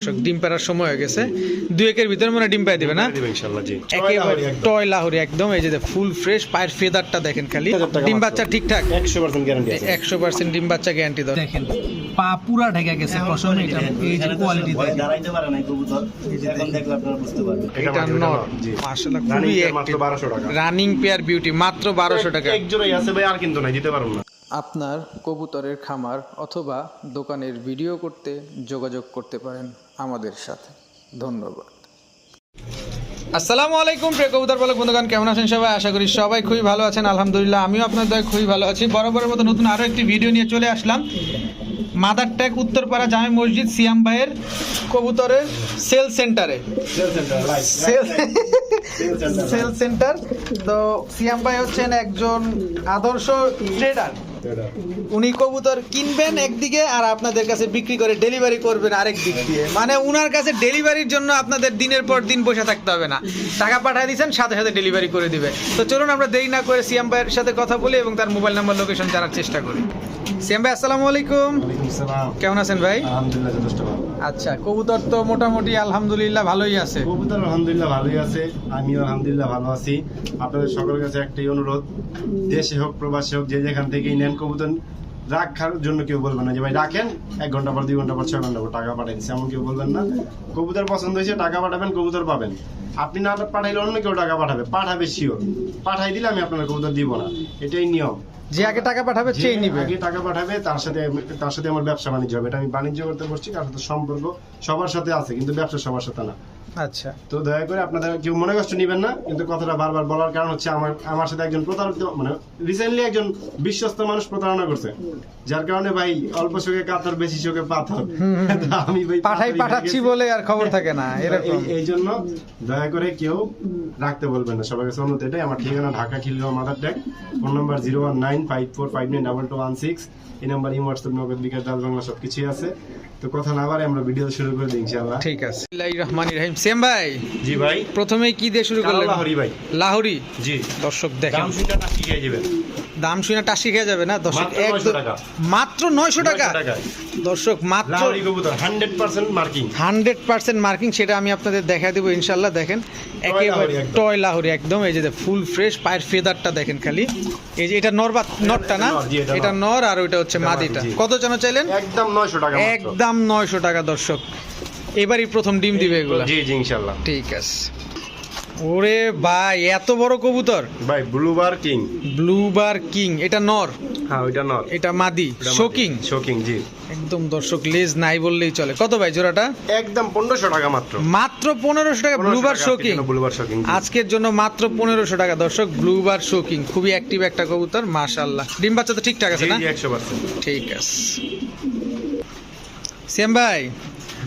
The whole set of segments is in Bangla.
দর্শক, ডিম পাড়ার সময় হয়ে গেছে। দুই একের ভিতরে মনে ডিম পাই দিবে না? একেবারে টয় লাহোরি একদম এই যে ফুল ফ্রেশ পায়ের ফেদারটা দেখেন খালি। ডিম বাচ্চা ঠিকঠাক? 100% গ্যারান্টি একশো পার্সেন্ট ডিম বাচ্চা গ্যারান্টি দাও দেখেন পা পুরা ঢেকে গেছে এটা এই যে কোয়ালিটি দাঁড়াইতে পারে না কবুতর। এখন দেখলে আপনারা বুঝতে পারবেন। এটা নর মাশাআল্লাহ রানিং খুবই পেয়ার মাত্র 1200 টাকা। রানিং পেয়ার বিউটি মাত্র বারোশো টাকা। এক জোড়াই আছে ভাই আর কিন্তু নাই দিতে পারব না। আপনার কবুতরের খামার অথবা দোকানের ভিডিও করতে যোগাযোগ করতে পারেন আমাদের সাথে। ধন্যবাদ। আসসালামু আলাইকুম প্রিয় কবুতর পালক বন্ধুগণ কেমন আছেন সবাই? আশা করি সবাই খুবই ভালো আছেন। আলহামদুলিল্লাহ আমিও আপনাদের দয় খুবই ভালো আছি। বরাবরের মতো নতুন আরও একটি ভিডিও নিয়ে চলে আসলাম। মাদার ট্যাগ উত্তরপাড়া জামে মসজিদ সিয়াম ভাইয়ের কবুতরের সেল সেন্টারে। Sale centre live sale sale centre. তো সিয়াম ভাই হচ্ছেন একজন আদর্শ ট্রেডার। উনি কবুতর কিনবেন একদিকে আর আপনাদের কাছে বিক্রি করে ডেলিভারি করবেন আরেক দিক দিয়ে। মানে উনার কাছে ডেলিভারির জন্য আপনাদের দিনের পর দিন বসে থাকতে হবে না। টাকা পাঠিয়ে দিয়েছেন সাথে সাথে ডেলিভারি করে দিবে। তো চলুন আমরা দেরি না করে সিয়াম ভাইয়ের সাথে কথা বলি এবং তার মোবাইল নাম্বার লোকেশন জানার চেষ্টা করি। সিয়াম ভাই আসসালামু আলাইকুম। কেমন আছেন ভাই? আলহামদুলিল্লাহ যথেষ্ট আচ্ছা কবুতর তো মোটামুটি আলহামদুলিল্লাহ ভালোই আছে। কবুতর আলহামদুলিল্লাহ ভালোই আছে, আমিও আলহামদুলিল্লাহ ভালো আছি। আপনাদের সকলের কাছে একটাই অনুরোধ, দেশে হোক, প্রবাসে হোক, যে যেখান থেকেই নেন কবুতর, রাখার জন্য কেউ বলবেন না যে, ভাই, রাখেন, এক ঘণ্টা পর, দুই ঘণ্টা পর, ছয় ঘণ্টা পর টাকা পাঠাই দিচ্ছে। এমন কেউ বলবেন না। কবুতর পছন্দ হয়েছে, টাকা পাঠাবেন, কবুতর পাবেন। আপনি না পাঠাইলে অন্য কেউ টাকা পাঠাবে পাঠাবে শিওর পাঠাই দিলে আমি আপনার কবুতর দিব না। এটাই নিয়ম। যে আগে টাকা পাঠাবে সেই নিবে। আগে টাকা পাঠাবে তার সাথে তার সাথে আমার ব্যবসা বাণিজ্য হবে। এটা আমি বাণিজ্য করতে বসছি তার সাথে সম্পর্ক সবার সাথে আছে কিন্তু ব্যবসা সবার সাথে না। আচ্ছা। তো দয়া করে আপনাদের কেউ মনে কষ্ট নেবেন না কিন্তু কথাটা বারবার বলার কারণ হচ্ছে আমার আমার সাথে একজন প্রতারিত মানে রিসেন্টলি একজন বিশ্বস্ত মানুষ প্রতারণা করছে। যার কারণে ভাই অল্প চোখে কাতর বেশি চোখে পাথর। আমি ভাই পাঠাই পাঠাচ্ছি বলে আর খবর থাকে না এরকম। এই- জন্য দয়া করে কেউ রাখতে বলবেন না। অনুরোধ এটাই আমার ঠিকানা Dhaka Khilgaon Madartek. Phone number zero one nine five four five nine double two one six এই নাম্বার ইম হোয়াটসঅ্যাপ নগদ বিকাশ ডাল বাংলা সব কিছুই আছে। তো কথা না বারে আমরা ভিডিও শুরু করে দিই ইনশাআল্লাহ। ঠিক আছে। রহমান রহিম। সেম ভাই জি ভাই। প্রথমেই কি দিয়ে শুরু করলেন? হরি ভাই। লাহোরি? জি। দর্শক দেখেন। দাম শুনটা না শিখিয়ে যাবেন। দাম শুনে টাসি খেয়ে যাবে না? দর্শক মাত্র এক 900 টাকা। মাত্র দর্শক মাত্র লাহোরি কবুতর hundred percent marking. Hundred percent marking সেটা আমি আপনাদের দেখা দেবো ইনশাল্লাহ দেখেন। একেবারে টয় লাহোরি একদম। এই যে ফুল ফ্রেশ পায়ের ফেদারটা দেখেন খালি। এই যে এটা নর বা নরটা না? এটা নর। আর ওইটা হচ্ছে মাদিটা। কত যেন চাইলেন? একদম নয়শো টাকা একদম নয়শো টাকা দর্শক। এবারই প্রথম ডিম দিবে এগুলা। জি জি ইনশাআল্লাহ। ঠিক আছে। ওরে ভাই এত বড় কবুতর? ভাই ব্লুবার কিং ব্লুবার কিং এটা নর? হ্যাঁ ওইটা নট এটা মাদি শোকিং শোকিং জি। একদম দর্শক লেজ নাই বললেই চলে। কত ভাই জোড়াটা? একদম পনেরোশো টাকা মাত্র। মাত্র পনেরোশো টাকা ব্লুবার শোকিং ব্লুবার শোকিং আজকের জন্য মাত্র পনেরোশো টাকা দর্শক ব্লুবার শোকিং খুবই অ্যাক্টিভ একটা কবুতর মাশাল্লাহ ডিম বাচ্চা তো ঠিকঠাক আছে না? একশো ঠিক আছে। সেম ভাই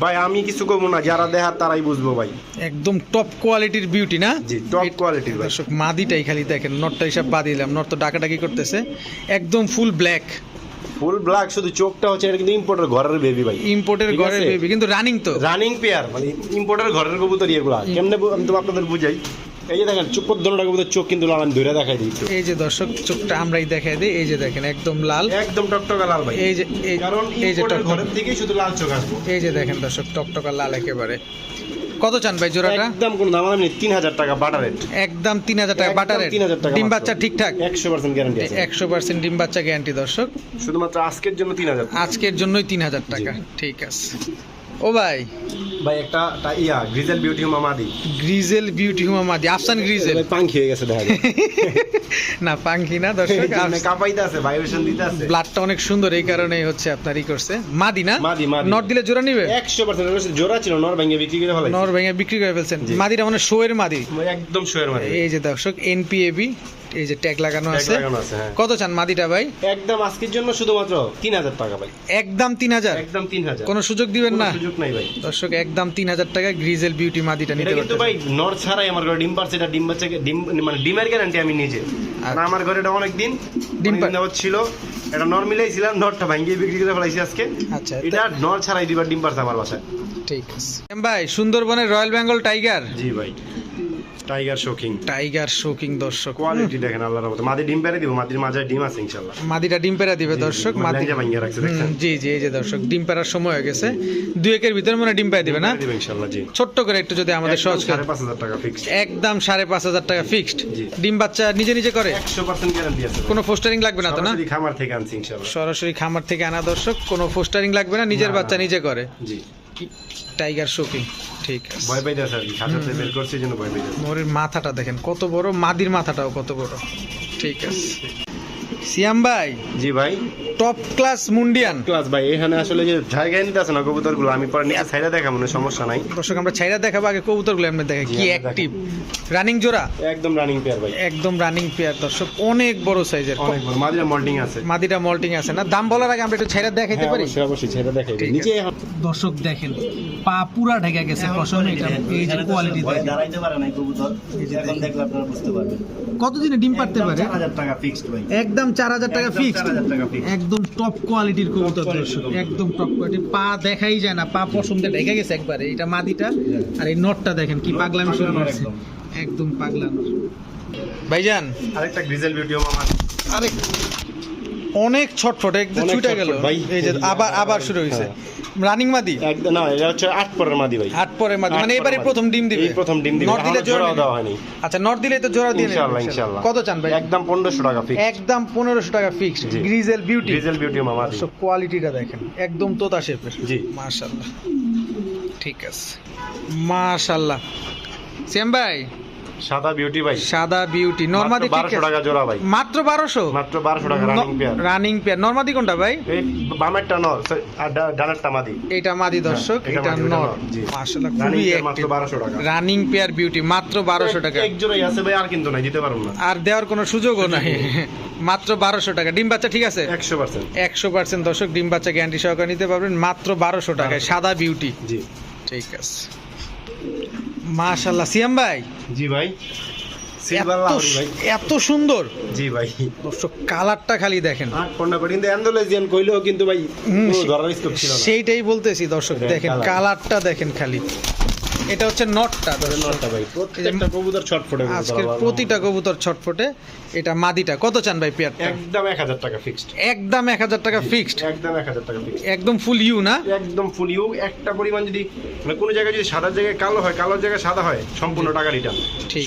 ভাই আমি কিছু করব না যারা দেখার তারাই বুঝব ভাই। একদম টপ কোয়ালিটির বিউটি না? জি টপ কোয়ালিটির ভাই। দর্শক মাদিটাই খালি দেখেন নটটা হিসাব বাদ দিলাম নট তো ডাকাডাকি করতেছে। একদম ফুল ব্ল্যাক ফুল ব্ল্যাক শুধু চোখটা হচ্ছে এটা কিন্তু ইম্পোর্টের ঘরের বেবি ভাই। ইম্পোর্টের ঘরের বেবি কিন্তু রানিং তো। রানিং পেয়ার মানে ইম্পোর্টের ঘরের কবুতর এগুলা। কেমনে আমি তো আপনাদের বুঝাই। এই যে দেখেন চোখ দোনোটা চোখ কিন্তু লাল আমি ধরে দেখাই দিই এই যে দর্শক চোখটা আমরাই দেখাই দিই। এই যে দেখেন একদম লাল। একদম টকটকা লাল ভাই। এই যে কারণ এই যে ঘরের থেকেই শুধু লাল চোখ আসব। এই যে দেখেন দর্শক টকটকা লাল একেবারে। কত চান ভাই জোড়াটা? একদম কোনো দাম তিন হাজার টাকা বাটার রেট একদম তিন হাজার টাকা একদম বাটারের 3000 টাকা ডিম বাচ্চা ঠিকঠাক? একশো পার্সেন্ট গ্যারান্টি আছে। একশো পার্সেন্ট ডিম বাচ্চা গ্যারান্টি দর্শক। শুধুমাত্র আজকের জন্য তিন হাজার আজকের জন্যই তিন হাজার টাকা। ঠিক আছে। ও ভাই। ভাই একটা ইয়া গ্রিজেল বিউটি মামাদি গ্রিজেল বিউটি হুমা মাদি আফসান গ্রিজেল পাঙ্খি হয়ে গেছে দেখা না পাঙ্কি না দর্শক কাপাইতে আছে ভাইব্রেশন দিতে আছে। ব্লাডটা অনেক সুন্দর এই কারণেই হচ্ছে আপনার ই করছে। মাদি না? মাদি, মাদি। নট দিলে জোড়া নিবে? একশো পার্সেন্ট জোড়া ছিল নর ভেঙে বিক্রি করে ফেলাই নর ভেঙে বিক্রি করে ফেলছেন। মাদিটা মানে শোয়ের মাদি। একদম শোয়ের মাদি। এই যে দর্শক এনপিএবি এই যে ট্যাগ লাগানো আছে। হ্যাঁ। কত চান মাদিটা ভাই? একদম আজকের জন্য শুধুমাত্র তিন হাজার টাকা ভাই। একদম তিন হাজার? একদম তিন হাজার। কোনো সুযোগ দিবেন না? সুযোগ নাই ভাই। দর্শক একদম তিন হাজার টাকা গ্রিজেল বিউটি মাদিটা নিতে কিন্তু ভাই নর ছাড়াই আমার ঘরে ডিম পারছে এটা ডিম বাচ্চাকে ডিম মানে ডিমের গ্যারান্টি আমি নিজে। কারণ আমার ঘরে এটা অনেক দিন ডিম ছিল। এটা নর মিলাইছিলাম নরটা ভাঙ্গিয়ে বিক্রি করে ফেলাইছি আজকে। আচ্ছা এটা নর ছাড়াই দিবার ডিম পারছে আমার বাসায়। ঠিক আছে। ভাই সুন্দরবনের রয়্যাল বেঙ্গল টাইগার জি ভাই। টাইগার শোকিং টাইগার শোকিং দর্শক। কোয়ালিটি দেখেন আল্লাহর রহমতে। মাদি ডিম দিব মাদির মাঝে ডিম আছে ইনশাআল্লাহ। মাদিটা ডিম পেরা দিবে দর্শক। মাদি ল্যাংজা ভাঙিয়ে রাখছে দেখছেন? জি জি এই যে দর্শক ডিম সময় হয়ে গেছে। দুই একের ভিতরে মনে ডিম দিবে না? দিব ইনশাআল্লাহ জি। ছোট্ট করে একটু যদি আমাদের সহজ করে। টাকা ফিক্সড একদম সাড়ে পাঁচ হাজার টাকা ফিক্সড। ডিম বাচ্চা নিজে নিজে করে? একশো পার্সেন্ট গ্যারান্টি আছে। কোনো পোস্টারিং লাগবে না তো না? সরাসরি খামার থেকে আনছি ইনশাআল্লাহ। সরাসরি খামার থেকে আনা দর্শক কোনো পোস্টারিং লাগবে না নিজের বাচ্চা নিজে করে। জি। টাইগার শোকিং ঠিক আছে। ভয় পাইতে আছে আর কি খাঁচাতে বের করছে জন্য ভয় পাইতে মোরের মাথাটা দেখেন কত বড় মাদির মাথাটাও কত বড় ঠিক আছে। সিয়াম ভাই? জি ভাই। টপ ক্লাস মুন্ডিয়ান ক্লাস ভাই এখানে আসলে যে জায়গায় নিতে আছে না কবুতরগুলো আমি পরে নিচে সাইডে দেখা মনে সমস্যা নাই। দর্শক আমরা ছাইরা দেখাবো আগে কবুতরগুলো এমনি দেখে জি, কি অ্যাক্টিভ রানিং জোড়া? একদম রানিং পেয়ার ভাই। একদম রানিং পেয়ার দর্শক অনেক বড় সাইজের অনেক বড় মাদিরা মল্টিং আছে। মাদিটা মল্টিং আছে না? দাম বলার আগে আমরা একটু ছাইরা দেখাইতে হ্যাঁ, পারি? অবশ্যই অবশ্যই ছেড়ে দেখাই নিচে দর্শক দেখেন পা পুরা ঢেকে গেছে পশমে এটা এই যে কোয়ালিটি দাঁড়াইতে পারে না এই কবুতর এখন দেখলে আপনারা বুঝতে পারবেন। কতদিনে ডিম পারতে একদম পারে? 4000 টাকা ফিক্সড ভাই। একদম চার হাজার টাকা ফিক্সড 4000 টাকা fixed। একদম টপ কোয়ালিটির কবুতর দর্শক। একদম টপ কোয়ালিটি পা দেখাই যায় না পা পছন্দে ঢেকে গেছে একবারে। এটা মাদিটা আর এই নটটা দেখেন কি পাগলামি শুরু করছে। একদম। পাগলা পাগলানো ভাইজান। আরেকটা গ্রিজেল ভিডিও মামা। আরে অনেক ছটফট একদম ছুটে গেল। ভাই। এই যে আবার আবার শুরু হয়েছে রানিং মাদি? একদম না এটা হচ্ছে আট পরের মাদি ভাই। আট পরে মাদি মানে এবারে প্রথম ডিম দিবে। এই প্রথম ডিম দিবে নট দিলে জোড়া। দেওয়া হয়নি। আচ্ছা নট দিলে তো জোড়া দিয়ে ইনশাআল্লাহ, ইনশাআল্লাহ। ইনশাআল্লাহ। কত চান ভাই? একদম পনেরোশো টাকা ফিক্স একদম পনেরোশো টাকা fixed grizzle beauty grizzle video মামা দি। কোয়ালিটিটা দেখেন একদম তোতা শেপের জি। মাশাল্লাহ ঠিক আছে। মাশাল্লাহ সেম ভাই সাদা বিউটি ভাই। সাদা বিউটি নরমাদি ঠিক বারোশো টাকা জোড়া ভাই। মাত্র বারোশো? মাত্র বারোশো টাকা রানিং পেয়ার রানিং পেয়ার নরমাদি কোনটা ভাই? এই বামেরটা নর আর ডানেরটা মাদি। এটা মাদি দর্শক হ্যাঁ, এটা এটা নর। জি। রানিং খুবই মাত্র অ্যাক্টিভ বারোশো টাকা। রানিং পেয়ার বিউটি মাত্র বারোশো টাকা। এক জোড়াই আছে ভাই আর কিন্তু নাই দিতে পারব না। আর দেওয়ার কোনো সুযোগও নাই। মাত্র বারোশো টাকা। ডিম বাচ্চা ঠিক আছে? একশো পার্সেন্ট। একশো পার্সেন্ট দর্শক ডিম বাচ্চা গ্যারান্টি সহকারে নিতে পারবেন। মাত্র বারোশো টাকায় সাদা বিউটি জি। ঠিক আছে। মাশাল্লাহ সিয়াম ভাই? জি ভাই। এত ভাই। এত সুন্দর। জি ভাই। দর্শক কালারটা খালি দেখেন। কইলেও কিন্তু ভাই সেইটাই বলতেছি দর্শক দেখেন কালারটা দেখেন খালি। এটা হচ্ছে নটটা নটটা ভাই প্রত্যেকটা কবুতর ছটফটে আবার। প্রতিটা কবুতর ছটফটে এটা মাদিটা। কত চান ভাই পেয়ারটা? একদম এক হাজার টাকা ফিক্সড একদম এক হাজার টাকা ফিক্সড একদম এক হাজার টাকা ফিক্সড একদম ফুল ইউ না? একদম ফুল ইউ একটা পরিমাণ যদি মানে কোনো জায়গায় যদি সাদা জায়গায় কালো হয় কালোর জায়গায় সাদা হয় সম্পূর্ণ টাকা রিটার্ন।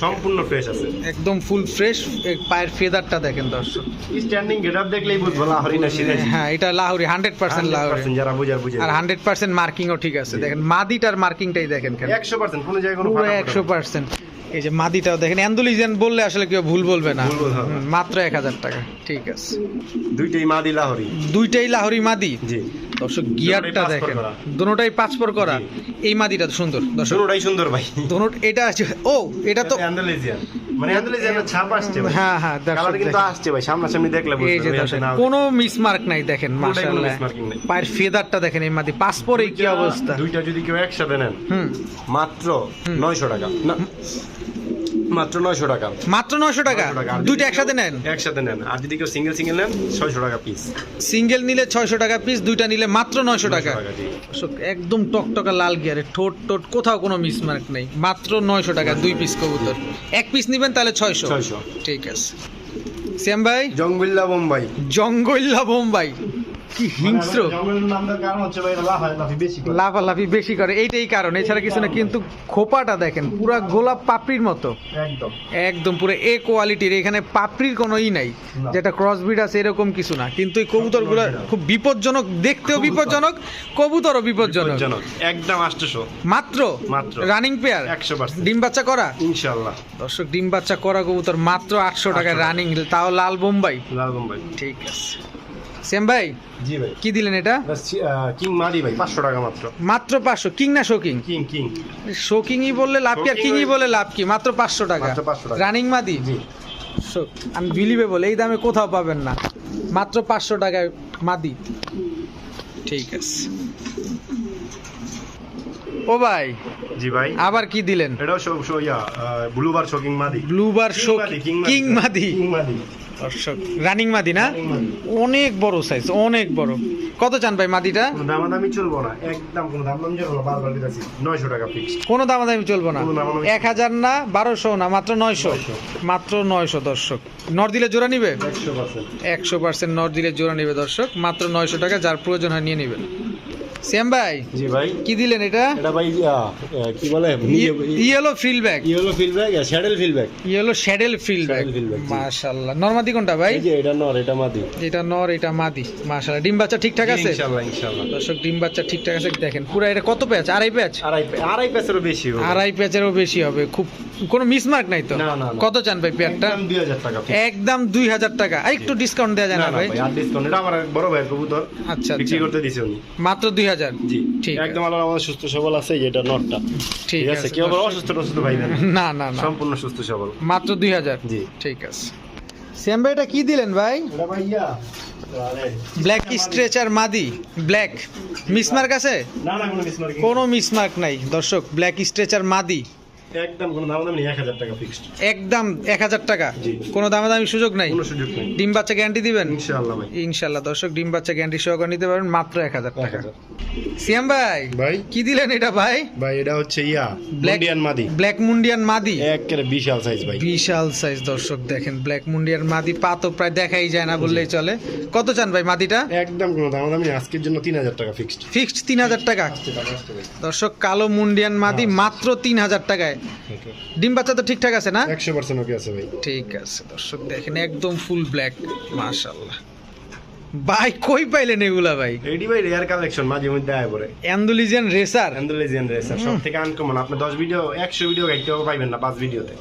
সম্পূর্ণ ফ্রেশ আছে। একদম ফুল ফ্রেশ পায়ের ফেদারটা দেখেন দর্শক। স্ট্যান্ডিং গেট আপ দেখলেই বুঝব লাহরি না সিরাজ হ্যাঁ এটা লাহোরি হান্ড্রেড পার্সেন্ট লাহোরি। যারা বুঝার বুঝে। আর হান্ড্রেড পার্সেন্ট মার্কিংও ঠিক আছে। দেখেন মাদিটার মার্কিংটাই দেখেন খালি। একশো পার্সেন্ট কোনো জায়গায় কোনো একশো পার্সেন্ট। এই যে মাদিটাও দেখেন অ্যান্ডোলিজেন বললে আসলে কেউ ভুল বলবে না। মাত্র এক হাজার টাকা ঠিক আছে। দুইটাই মাদি লাহরি। দুইটাই লাহরি মাদি? জি। দর্শক গিয়ারটা দেখেন দোনোটাই দুটোটাই পাঁচ পর করা এই মাদিটা তো সুন্দর দর্শক। দুটোটাই সুন্দর ভাই। দুটো এটা আছে ও এটা তো অ্যান্ডালেজিয়ান। মানে অ্যান্ডালেজিয়ানের ছাপ আসছে হ্যাঁ হ্যাঁ কালার কিন্তু আসছে ভাই সামনাসামনি দেখলে কোনো মিসমার্ক নাই দেখেন মাশাআল্লাহ। পায়ের ফেদারটা দেখেন এই মাদি কি অবস্থা? দুইটা যদি কেউ একসাথে নেন হুম। মাত্র হুম। নয়শো টাকা। না। মাত্র নয়শো টাকা। মাত্র নয়শো টাকা? 900 টাকা। আর যদি দুইটা একসাথে নেন? একসাথে নেন। আর যদি কেউ সিঙ্গেল সিঙ্গেল নেন ছয়শো টাকা পিস সিঙ্গেল নিলে ছয়শো টাকা পিস দুইটা নিলে মাত্র নয়শো টাকা। একদম টকটকা লাল গিয়ারে ঠোঁট টোট কোথাও কোনো মিসমার্ক নেই। মাত্র নয়শো টাকা দুই পিস কবুতর। এক পিস নিবেন তাহলে ছয়শো। ছয়শো। ঠিক আছে। শ্যাম ভাই? জঙ্গবিল্লা বোম্বাই। জঙ্গল্লা বোম্বাই। কি হিংস্র? করে। লাফালাফি বেশি করে এইটাই কারণ। এছাড়া কিছু না কিন্তু খোপাটা দেখেন পুরা গোলাপ পাপড়ির মতো। একদম। একদম পুরো এ কোয়ালিটির এখানে পাপড়ির কোনো ই নাই। যেটা ক্রসবিড আছে এরকম কিছু না। কিন্তু এই কবুতরগুলো। খুব বিপজ্জনক দেখতেও বিপজ্জনক কবুতরও বিপজ্জনক। একদম আটশোশো। মাত্র? মাত্র। রানিং পেয়ার একশো পার্সেন্ট ডিম বাচ্চা করা? ইনশাল্লাহ দর্শক ডিম বাচ্চা করা কবুতর মাত্র আটশো টাকায় রানিং তাও লাল বোম্বাই। লাল বোম্বাই। ঠিক আছে। সেম ভাই? জি ভাই। কি দিলেন এটা? কিং মাদি ভাই। পাঁচশো টাকা মাত্র। মাত্র পাঁচশো। কিং না শোকিং? King king. শোকিংই বললে লাভ কি আর কিংই ওই- বলে লাভ কি? মাত্র পাঁচশো টাকা। মাত্র 500 টাকা। রানিং মাদি? জি। আমি বিলিভে বলে এই দামে কোথাও পাবেন না। মাত্র পাঁচশো টাকায় মাদি। ঠিক আছে। ও ভাই জি ভাই। আবার কি দিলেন? এটাও ইয়া ব্লুবার শোকিং মাদি। ব্লুবার শোক মাদি, কিং। মাদি। কিং মাদি। দর্শক রানিং মাদি না? অনেক বড় সাইজ অনেক বড়। কত চান ভাই মাদিটা? কোনো দামাদামি চলবো না একদম কোনো দামাদামি চলবো না বারবার দিতেছি টাকা ফিক্সড কোনো দামাদামি চলবো না। কোনো দামাদামি- এক হাজার না বারোশো না মাত্র নয়শো। নয়শো। মাত্র নয়শো দর্শক। নর দিলে জোড়া নিবে? একশো পার্সেন্ট। একশো পার্সেন্ট নর দিলে জোড়া নিবে দর্শক। মাত্র নয়শো টাকা যার প্রয়োজন হয় নিয়ে নেবেন। শ্যাম ভাই জি ভাই। কি দিলেন এটা? এটা ভাই ইয়া, কি বলে? Yellow fill bag yellow field saddle field yellow saddle fill bag. মাশাআল্লাহ। নরমাদি কোনটা ভাই? এটা নর এটা মাদি। এটা নর এটা মাদি। মাশাআল্লাহ। ডিম বাচ্চা ঠিকঠাক আছে? ইনশাআল্লাহ ইনশাআল্লাহ। দর্শক ডিম বাচ্চা ঠিকঠাক আছে। দেখেন পুরো এটা কত প্যাচ? আড়াই প্যাচ? আড়াই আড়াই পেসেরও বেশি হবে। আড়াই প্যাচেরও বেশি হবে। খুব কোনো মিসমার্ক নাই তো। কত চান ভাই প্যাটটা একদম দুই হাজার টাকা আর একটু ডিসকাউন্ট দেওয়া যায় না ভাই? ভাই ডিসকাউন্ট এটা আমার বড় ভাইয়ের কবুতর। আচ্ছা বিক্রি আচ্ছা করতে দিছে উনি। মাত্র দুই হাজার? জি। ঠিক একদম সুস্থ সবল আছে যেটা নটটা। ঠিক আছে কেউ অসুস্থ টসুস্থ ভাই না। না না সম্পূর্ণ সুস্থ সবল। মাত্র দুই হাজার? জি। ঠিক আছে। শ্যাম ভাই এটা কি দিলেন ভাই? ভাইয়া ব্ল্যাক স্ট্রেচার মাদি। ব্ল্যাক মিসমার্ক আছে? কোনো মিসমার্ক নাই। দর্শক ব্ল্যাক স্ট্রেচার মাদি। একদম কোনো দাম দাম নেই এক হাজার টাকা ফিক্সড একদম এক হাজার টাকা? কোনো দামাদামি সুযোগ নাই? কোনো সুযোগ নেই। ডিম বাচ্চা গ্যারান্টি দিবেন? ইনশাআল্লাহ ভাই। ইনশাল্লাহ দর্শক ডিম বাচ্চা গ্যারান্টি সহকারে নিতে পারবেন মাত্র এক হাজার টাকা। সিয়াম ভাই ভাই। কি দিলেন এটা ভাই? ভাই এটা হচ্ছে ইয়া মাদি। ব্ল্যাক মুন্ডিয়ান মাদি। একেবারে বিশাল সাইজ ভাই। বিশাল সাইজ দর্শক দেখেন ব্ল্যাক মুন্ডিয়ান মাদি পা তো প্রায় দেখাই যায় না বললেই চলে। কত চান ভাই মাদিটা? একদম কোনো দাম দাম আজকের জন্য তিন হাজার টাকা ফিক্সড ফিক্সড তিন হাজার টাকা। দর্শক কালো মুন্ডিয়ান মাদি মাত্র তিন হাজার টাকায়। ডিম বাচ্চা তো ঠিকঠাক আছে না? একশো পার্সেন্ট ওকে আছে ভাই। ঠিক আছে দর্শক দেখেন একদম ফুল ব্ল্যাক মাশাল্লাহ ভাই কই পাইলেন এগুলা ভাই? এডি ভাই রেয়ার কালেকশন মাঝে মধ্যে আয় পরে অ্যান্ডুলিজিয়ান রেসার অ্যান্ডোলেজিয়ান রেসার সব থেকে আনকমন আপনি দশ ভিডিও একশো ভিডিও গাইতে পাইবেন না পাঁচ ভিডিওতে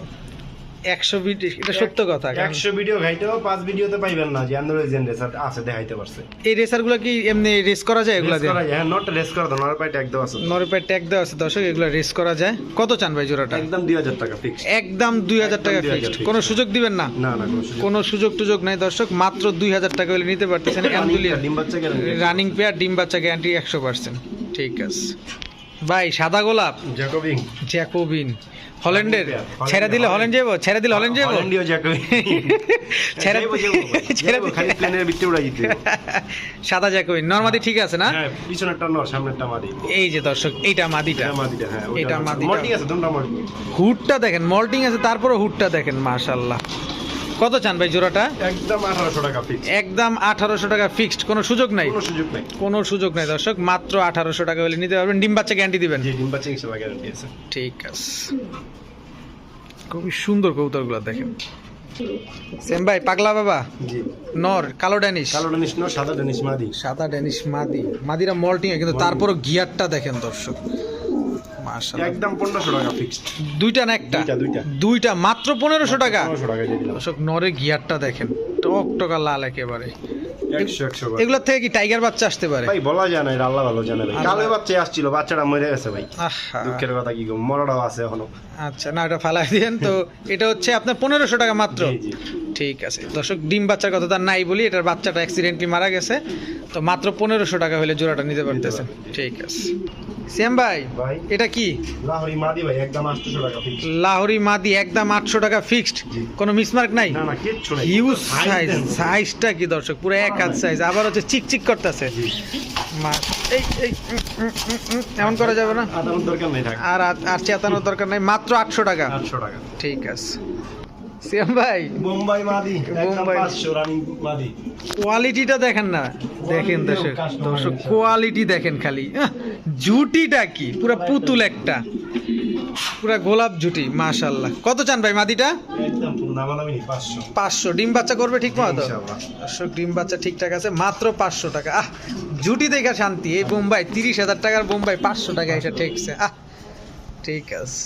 একশো বিট এটা সত্য কথা একশো ভিডিও ঘাইতেও পাঁচ ভিডিওতে পাইবেন না যে রেসার আছে দেখাইতে পারছে। এই রেসারগুলো কি এমনি রেস করা যায় এগুলা হ্যাঁ নট রেস করা তো নর পাই ট্যাগ দেওয়া আছে। নরে পায়ে ট্যাগ দেওয়া আছে দর্শক এগুলো রেস করা যায়। কত চান ভাই জোড়াটা? একদম দুই হাজার টাকা ফিক্স একদম দুই হাজার টাকা 2000 ফিক্সড কোনো সুযোগ দিবেন না? না না কোনো সুযোগ টুযোগ নাই দর্শক মাত্র দুই হাজার টাকা হলে নিতে পারতেছেন রানিং পেয়ার ডিম বাচ্চা গ্যারান্টি একশো পার্সেন্ট ঠিক আছে। ভাই সাদা গোলাপ? Jacobin Jacobin. হল্যান্ডের? ছেড়ে দিলে হল্যান্ড যাব ছেড়ে দিলে হল্যান্ড যাব হল্যান্ডীয় জ্যাকোবিং ছেড়ে। ছেড়ে খালি প্লেনের ভিতরে উড়াই দিতে সাদা জ্যাকোবিন। নর্মাদি ঠিক আছে না? হ্যাঁ পিছনেরটা নর সামনেরটা মাদি। এই যে দর্শক এইটা মাদিটা। মাদিটা হ্যাঁ এটা মাদিটা। মল্টিং আছে দুটো মল্টিং। হুডটা দেখেন মল্টিং আছে তারপরে হুডটা দেখেন মাশাল্লাহ কত চান ভাই জোড়াটা? একদম আঠারোশো টাকা ফিক্স একদম আঠারোশো টাকা ফিক্সড কোনো সুযোগ নাই? কোনো সুযোগ নাই। কোনো সুযোগ নাই দর্শক। মাত্র আঠারোশো টাকা হলে নিতে পারবেন। ডিম বাচ্চা গ্যারান্টি দিবেন? জি ডিম বাচ্চা ইনশাল্লাহ গ্যারান্টি আছে। ঠিক আছে। খুবই সুন্দর কবুতরগুলো দেখেন। সেম ভাই পাগলা বাবা? জি। নর কালো ড্যানিশ? কালো ডেনিশ নর সাদা ডেনিশ মাদি। সাদা ড্যানিশ মাদি। মাদিরা মল্টিং কিন্তু তারপরও গিয়ারটা দেখেন দর্শক। মাশাআল্লাহ। একদম পনেরোশো টাকা ফিক্সড দুইটা না একটা? দুইটা, দুইটা। মাত্র টাকা? পনেরোশো টাকা দিয়ে দিলাম। দর্শক নরে গিয়ারটা দেখেন টক টকা লাল একেবারে। থেকে কি টাইগার বাচ্চা আসতে পারে? ভাই বলা যায় না এটা আল্লাহ ভালো জানে ভাই। আল্লাহ। কালো বাচ্চা আসছিল বাচ্চাটা মরে গেছে ভাই। দুঃখের কথা কি মরাটাও আছে এখনও। আচ্ছা না এটা ফালাই দিয়েন তো এটা হচ্ছে আপনার পনেরোশো টাকা মাত্র। ঠিক আছে। দর্শক ডিম বাচ্চার কথা তার নাই বলি এটার বাচ্চাটা অ্যাক্সিডেন্টলি মারা গেছে। তো মাত্র পনেরোশো টাকা হলে জোড়াটা নিতে পারতেছেন। ঠিক আছে। শ্যাম ভাই এটা কি? লাহরি মাদি ভাই একদম আটশোশো টাকা ফিক্সড লাহোরি মাদি একদম আটশো টাকা ফিক্সড জি। কোনো মিসমার্ক নাই? না না কিচ্ছু নাই। হিউজ সাইজ সাইজটা কি দর্শক? পুরো এক হাত সাইজ আবার হচ্ছে চিকচিক করতেছে। এই এই এমন করা যাবে না? আদানোর দরকার নেই আর আর- আর চেতানোর দরকার নাই। মাত্র আটশো টাকা। আটশো টাকা। ঠিক আছে। শ্যাম ভাই? বোম্বাই মাদি। পাঁচশো রানিং মাদি। কোয়ালিটিটা দেখেন না। দেখেন দর্শক দর্শক কোয়ালিটি দেখেন খালি। জুটিটা কি? পুরো পুতুল একটা। পুরা গোলাপ জুটি মাশাল্লাহ কত চান ভাই মাদিটা? পাঁচশো। ডিম বাচ্চা করবে ঠিক মতো? ইনশাআল্লাহ। দর্শক ডিম বাচ্চা ঠিকঠাক আছে মাত্র পাঁচশো টাকা। আহ জুটি দেখা শান্তি। এই বোম্বাই তিরিশ হাজার টাকার বোম্বাই পাঁচশো টাকা এটা ঠেকছে। আহ ঠিক আছে।